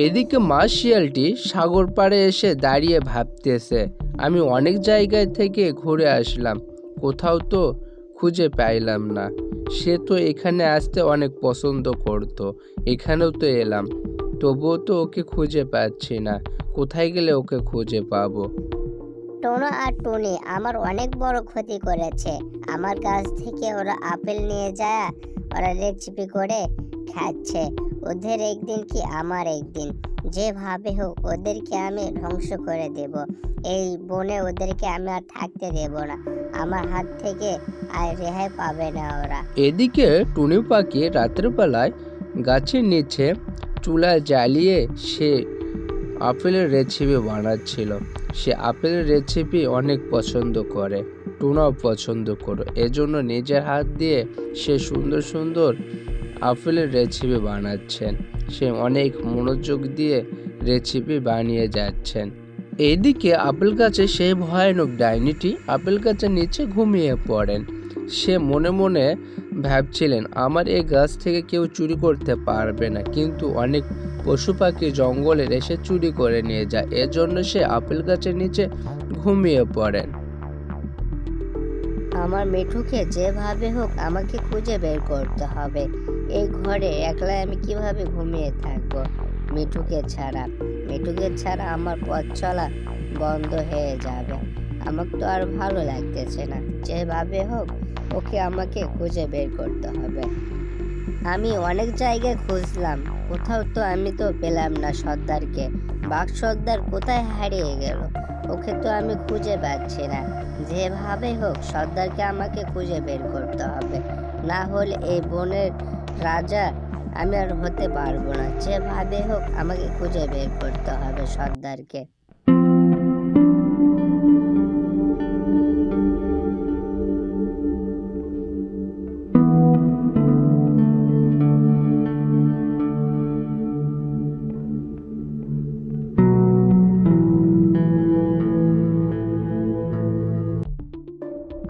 এদিকে মা শিয়ালটি সাগর পাড়ে এসে দাঁড়িয়ে ভাবতেছে, আমি অনেক জায়গায় থেকে ঘুরে আসলাম, কোথাও তো খুঁজে পাইলাম না। সে তো এখানে আসতে অনেক পছন্দ করতো, এখানেও তো এলাম। তবুও তো ওকে খুঁজে পাচ্ছি না, কোথায় গেলে ওকে খুঁজে পাবো? টোনো আর টুনি, আমার অনেক বড় ক্ষতি করেছে। আমার কাছ থেকে ওরা আপেল নিয়ে যায়, ওরা রেসিপি করে খাচ্ছে। ওদের একদিন কি আমার একদিন? যেভাবে হোক, ওদেরকে আমি ধ্বংস করে দেব। এই বনে ওদেরকে আমি আর থাকতে দেব না। আমার হাত থেকে আর রেহাই পাবে না ওরা। এদিকে টুনি পাখি রাতের বেলায় গাছের নিচে চুলা জ্বালিয়ে সে আপেলের রেসিপি বানাচ্ছিল। সে আপেলের রেসিপি অনেক পছন্দ করে, টুনাও পছন্দ করে। এজন্য নিজের হাত দিয়ে সে সুন্দর সুন্দর আপেলের রেসিপি বানাচ্ছেন। সে অনেক মনোযোগ দিয়ে রেসিপি বানিয়ে যাচ্ছেন। এদিকে আপেল গাছে সেই ভয়ানক ডাইনিটি আপেল গাছের নিচে ঘুমিয়ে পড়েন। সে মনে মনে ভাবছিলেন, আমার এই গাছ থেকে কেউ চুরি করতে পারবে না। কিন্তু অনেক পশু পাখি জঙ্গলের এসে চুরি করে নিয়ে যায়। এজন্য সে আপেল গাছের নিচে ঘুমিয়ে পড়েন। আমার মিঠুকে যেভাবে হোক আমাকে খুঁজে বের করতে হবে। এই ঘরে একলা আমি কীভাবে ঘুমিয়ে থাকব? মিঠুকে ছাড়া। মিঠুকে ছাড়া আমার পথ চলা বন্ধ হয়ে যাবে। আমাকে তো আর ভালো লাগতেছে না। যেভাবে হোক ওকে আমাকে খুঁজে বের করতে হবে। আমি অনেক জায়গায় খুঁজলাম। কোথাও তো আমি তো পেলাম না সর্দারকে। বাঘ সর্দার কোথায় হারিয়ে গেল? ওকে তো আমি খুঁজে পাচ্ছি না। যেভাবে হোক, সর্দারকে আমাকে খুঁজে বের করতে হবে। না হলে এই বনের রাজা আমি আর হতে পারব না। যেভাবে হোক, আমাকে খুঁজে বের করতে হবে সর্দারকে।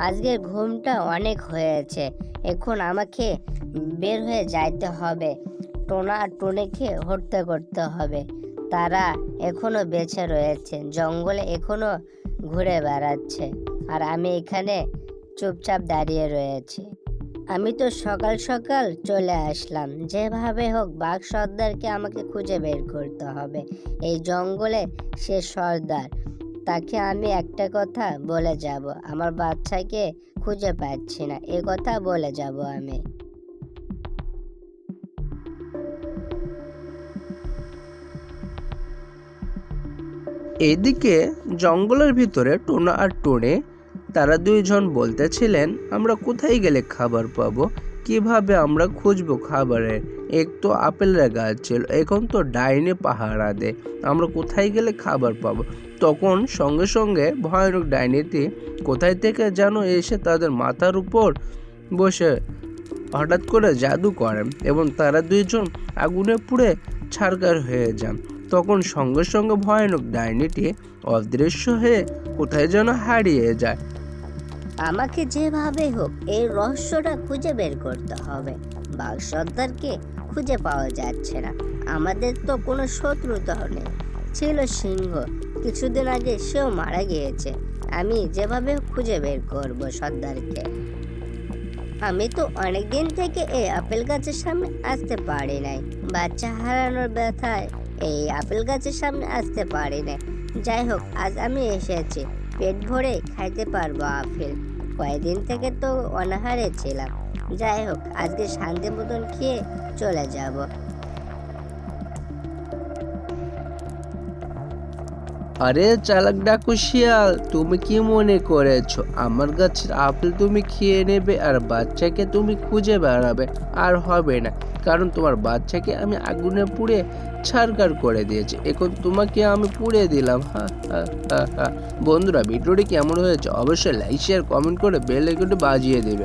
আজকের ঘুমটা অনেক হয়েছে। এখন আমাকে বের হয়ে যাইতে হবে। টোনা টুনিকে হত্যা করতে হবে। তারা এখনও বেঁচে রয়েছে। জঙ্গলে এখনও ঘুরে বেড়াচ্ছে। আর আমি এখানে চুপচাপ দাঁড়িয়ে রয়েছি। আমি তো সকাল সকাল চলে আসলাম। যেভাবে হোক বাঘ সর্দারকে আমাকে খুঁজে বের করতে হবে। এই জঙ্গলে সে সর্দার। তাকে আমি একটা কথা বলে যাব, আমার বাচ্চাকে খুঁজে পাচ্ছি না, এ কথা বলে যাব আমি। এদিকে জঙ্গলের ভিতরে টোনা আর টোনে, তারা দুইজন বলতেছিলেন, আমরা কোথায় গেলে খাবার পাবো? কীভাবে আমরা খুঁজবো খাবারের? এক তো আপেলের গাছ ছিল, এখন তো ডাইনে পাহারা দেয় আমরা কোথায় গেলে খাবার পাবো? তখন সঙ্গে সঙ্গে ভয়ানক ডাইনিটি কোথায় থেকে যেন এসে তাদের মাথার উপর বসে হঠাৎ করে জাদু করেন এবং তারা দুইজন আগুনে পুড়ে ছারকার হয়ে যান। তখন সঙ্গে সঙ্গে ভয়ানক ডাইনিটি অদৃশ্য হয়ে কোথায় যেন হারিয়ে যায়। আমাকে যেভাবে হোক এই রহস্যটা খুঁজে বের করতে হবে। বাঘ সর্দারকে খুঁজে পাওয়া যাচ্ছে না। আমাদের তো কোনো শত্রুতাও নেই। ছিল সিংহ। কিছুদিন আগে সেও মারা গিয়েছে। আমি যেভাবে খুঁজে বের করব সর্দারকে? আমি তো অনেক দিন থেকে এই আপেল গাছের সামনে আসতে পারি নাই। বাচ্চা হারানোর ব্যথায় এই আপেল গাছের সামনে আসতে পারি নাই। যাই হোক, আজ আমি এসেছি। পেট ভরে খাইতে পারব আপেল। কয়েকদিন থেকে তো অনাহারে ছিলাম। যাই হোক, আজকে শান্তি মতন খেয়ে চলে যাব। আরে চালাক ডাকু শিয়াল, তুমি কি মনে করেছ? আমার গাছের আপেল তুমি খেয়ে নেবে আর বাচ্চাকে তুমি খুঁজে বেড়াবে। আর হবে না, কারণ তোমার বাচ্চাকে আমি আগুনে পুড়ে ছারকার করে দিয়েছি। এখন তোমাকে আমি পুড়ে দিলাম। বন্ধুরা, ভিডিওটি কেমন হয়েছে অবশ্যই লাইক শেয়ার কমেন্ট করে বেল আইকনটি বাজিয়ে দেবে।